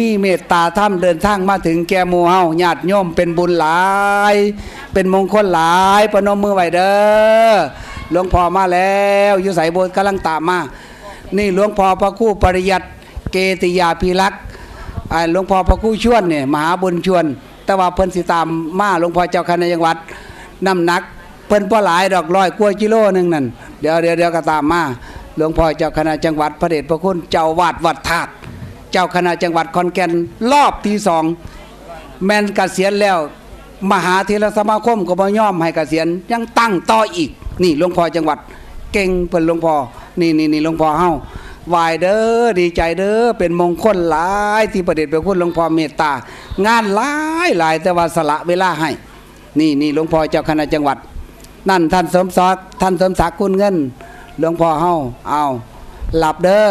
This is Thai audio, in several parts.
มีเมตตาธรรมเดินทางมาถึงแก่หมู่เฮาญาติโยมเป็นบุญหลาย เป็นมงคลหลายประนมมือไหวเด้อหลวงพ่อมาแล้วอยู่ใส่โบสกำลังตามมา นี่หลวงพ่อพระคู่ปริยัติเกติยาภิรักษ์อ่าหลวงพ่อพระคู่ชวนเนี่ยมหาบุญชวน แต่ว่าเพิ่นสิตามมาหลวงพ่อเจ้าคณะจังหวัดน้ำหนัก เพิ่นบ่อหลายดอกร้อยกว่ากิโลหนึงนั่นเดี๋ยวเดี๋ยวเดี๋ยวก็ตามมาหลวงพ่อเจ้าคณะจังหวัดพระเดชพระคุณเจ้าวาดวัดธาตุ จ้าคณะจังหวัดขอนแก่นรอบที่สองแมนเกษียณแล้ว มหาเทรสมาคมก็บ่ยอมให้เกษียณยังตั้งต่ออีก นี่หลวงพ่อจังหวัด เก่งเพิ่นหลวงพ่อนี่นี่นี่หลวงพ่อเฮาวายเด้อดีใจเด้อเป็นมงคลหลายที่ประเดชพระคุณหลวงพ่อเมตตา งานหลายหลายแต่ว่าสละเวลาให้ นี่นี่หลวงพ่อเจ้าคณะจังหวัด นั่นท่านสมศักดิ์ท่านสมศักดิ์คุณเงินหลวงพ่อเฮาเอาหลับเด้อ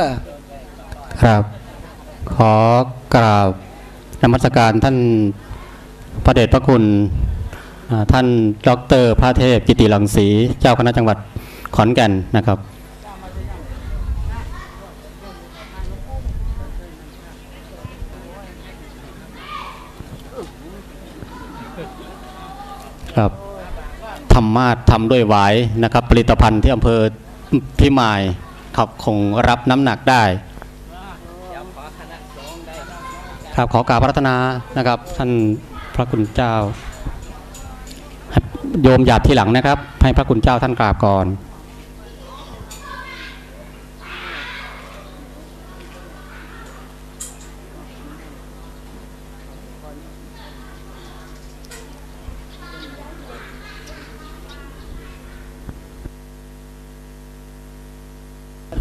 ครับ ขอกราบนมัสการท่านพระเดชพระคุณท่านดรพระเทพกิติรังสี เจ้าคณะจังหวัดขอนแก่นนะครับ ครับธรรมาสทำด้วยหวายนะครับ ผลิตภัณฑ์ที่อำเภอพิมายครับคงรับน้ำหนักได้ ครับขอกราบพระรัตนานะครับ ท่านพระคุณเจ้า โยมหยาดที่หลังนะครับ ให้พระคุณเจ้าท่านกราบก่อน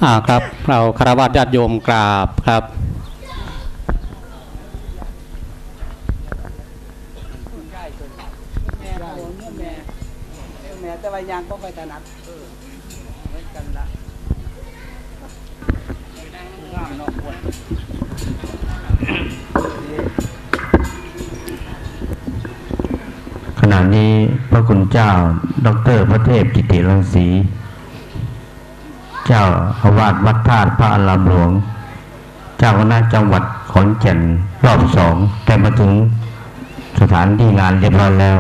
อ่าครับ เราคารวะญาติโยมกราบครับ แม่โอนแม่แม่แต่ว่ายางก็ค่อยถนัดเหมือนกันละงามนาะควรขณะนี้พระคุณเจ้า ดรพระเทพกิติรังสี เจ้าอาวาสวัดธาตุพระอารามหลวง เจ้าคณะจังหวัดขอนแก่นรอบสอง แต่มาถึง สถานที่งานเรียบร้อยแล้ว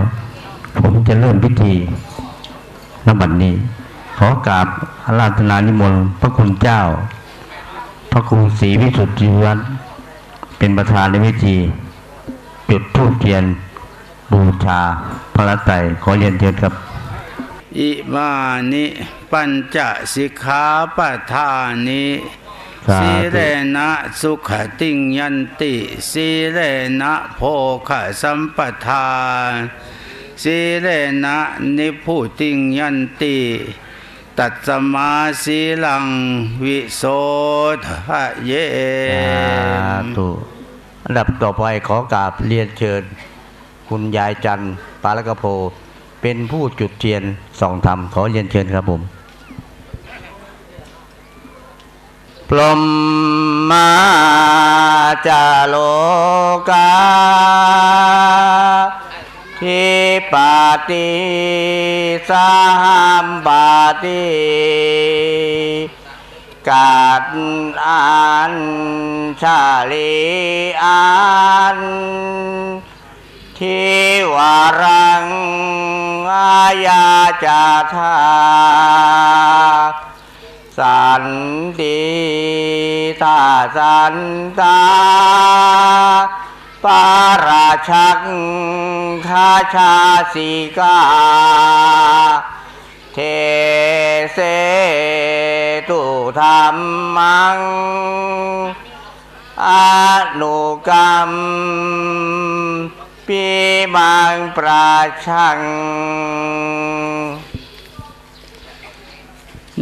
ผมจะเริ่มพิธีนบัดนี้ ขอกราบอาราธนานิมนต์พระคุณเจ้า พระครูศรีวิสุทธิวัฒน์เป็นประธานในพิธี จุดธูปเทียนบูชาพระรัตน์ไตรขอเรียนเชิญครับอิมานิ ปัญจสิกขาปทานิ สาธุสีเรนะสุขติงยันติสีเรนะโภคสัมปทาสีเรนะนิพุติงยันติตัดสมาสีลังวิโสทะเยสาธุอันดับต่อไปขอกราบเรียนเชิญ คุณยายจันทร์ปาลกะโพเป็นผู้จุดเทียนส่องธรรมขอเรียนเชิญครับผม พรมมาจาโลกาทิปาติสามบาติกาดอันชาลีอันทิวารังอาญาจาธา สันติตาสันตาปาราชักคาชาสีกา เทเสตุธรรมังอนุกรรมปีมังปราชัง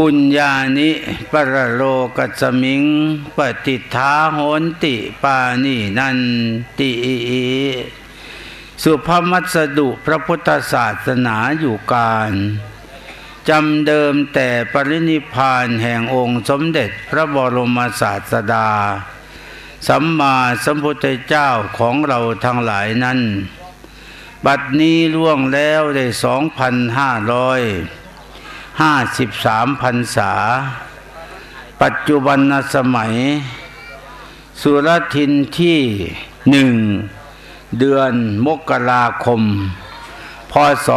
ปุญญานิปรโลกัสมิง ปฏิทาโหนติปานีนันติสุภมัสดุพระพุทธศาสนาอยู่การจำเดิมแต่ปรินิพานแห่งองค์สมเด็จพระบรมศาสดา สัมมาสัมพุทธเจ้าของเราทั้งหลายนั้น บัดนี้ล่วงแล้วได้สองพันห้าร้อย ห้าสิบสามพรรษา ปัจจุบันสมัย สุรทินที่หนึ่งเดือนมกราคม พศ 2553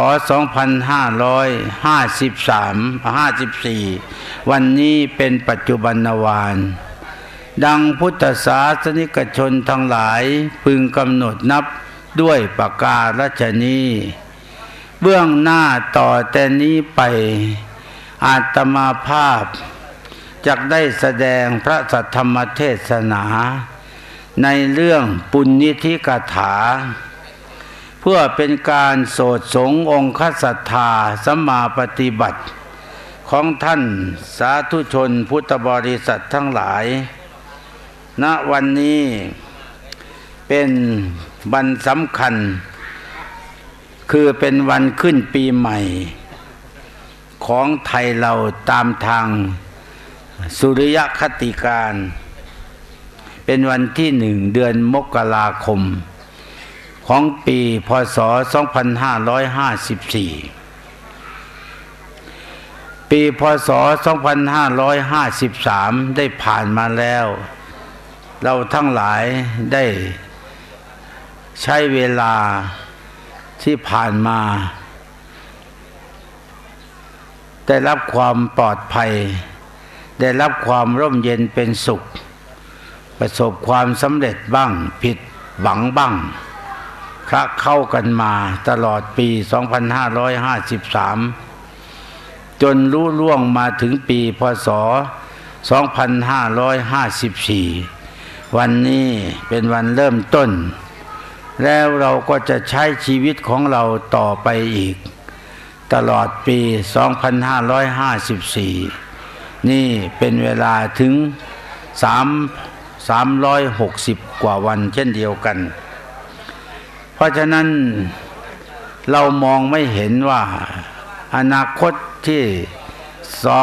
54 วันนี้เป็นปัจจุบันวานดังพุทธศาสนิกชนทั้งหลายพึงกำหนดนับด้วยปากการชนี เบื้องหน้าต่อแต่นี้ไป อาตมาภาพจะได้แสดงพระสัทธรรมเทศนา ในเรื่องปุณณิธิกถา เพื่อเป็นการโสดสงองค์ศรัทธาสัมมาปฏิบัติ ของท่านสาธุชนพุทธบริษัททั้งหลาย ณวันนี้เป็นวันสำคัญ คือเป็นวันขึ้นปีใหม่ ของไทยเราตามทางสุริยคติการ เป็นวันที่หนึ่งเดือนมกราคม ของปีพศ 2554 ปีพศ 2553 ได้ผ่านมาแล้ว เราทั้งหลายได้ใช้เวลาที่ผ่านมา ได้รับความปลอดภัย ได้รับความร่มเย็นเป็นสุข ประสบความสำเร็จบ้าง ผิดหวังบ้างคละเข้ากันมาตลอดปี 2553 จนรู้ล่วงมาถึงปีพศ 2554 วันนี้เป็นวันเริ่มต้น แล้วเราก็จะใช้ชีวิตของเราต่อไปอีก ตลอดปี 2554 นี่เป็นเวลาถึง 3 360 กว่าวันเช่นเดียวกัน เพราะฉะนั้นเรามองไม่เห็นว่าอนาคตที่สอ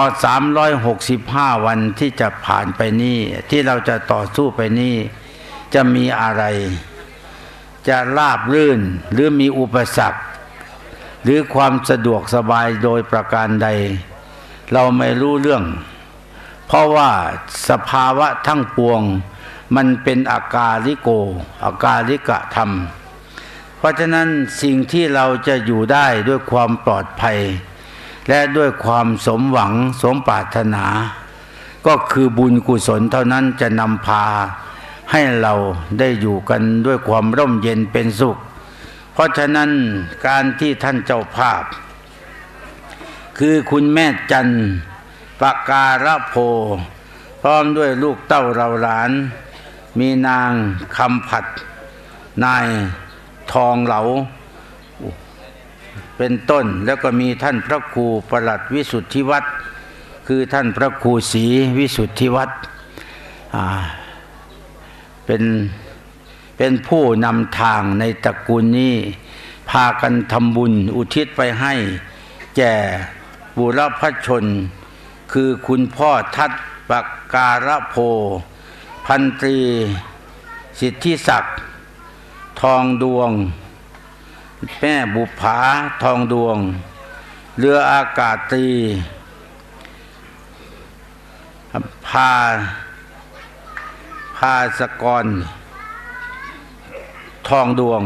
365 วันที่จะผ่านไปนี้ที่เราจะต่อสู้ไปนี้จะมีอะไร จะราบรื่นหรือมีอุปสรรค หรือความสะดวกสบายโดยประการใด เราไม่รู้เรื่อง เพราะว่าสภาวะทั้งปวง มันเป็นอากาลิโก อากาลิกะธรรม เพราะฉะนั้นสิ่งที่เราจะอยู่ได้ด้วยความปลอดภัย และด้วยความสมหวังสมปรารถนา ก็คือบุญกุศลเท่านั้นจะนำพาให้เราได้อยู่กันด้วยความร่มเย็นเป็นสุข เพราะฉะนั้นการที่ท่านเจ้าภาพ คือคุณแม่จันปาการะโพ พร้อมด้วยลูกเต้าเราหลาน มีนางคำผัด นายทองเหลา เป็นต้นแล้วก็มีท่านพระครูประหลัดวิสุทธิวัตรคือท่านพระครูศรีวิสุทธิวัตรเป็น เป็นผู้นำทางในตระกูลนี้ พากันทำบุญอุทิศไปให้ แก่บุรพชน คือคุณพ่อทัตปการะโพ พันตรี สิทธิศักดิ์ทองดวง แม่บุภาทองดวง เรืออากาศตรีพาพาสกร ทองดวง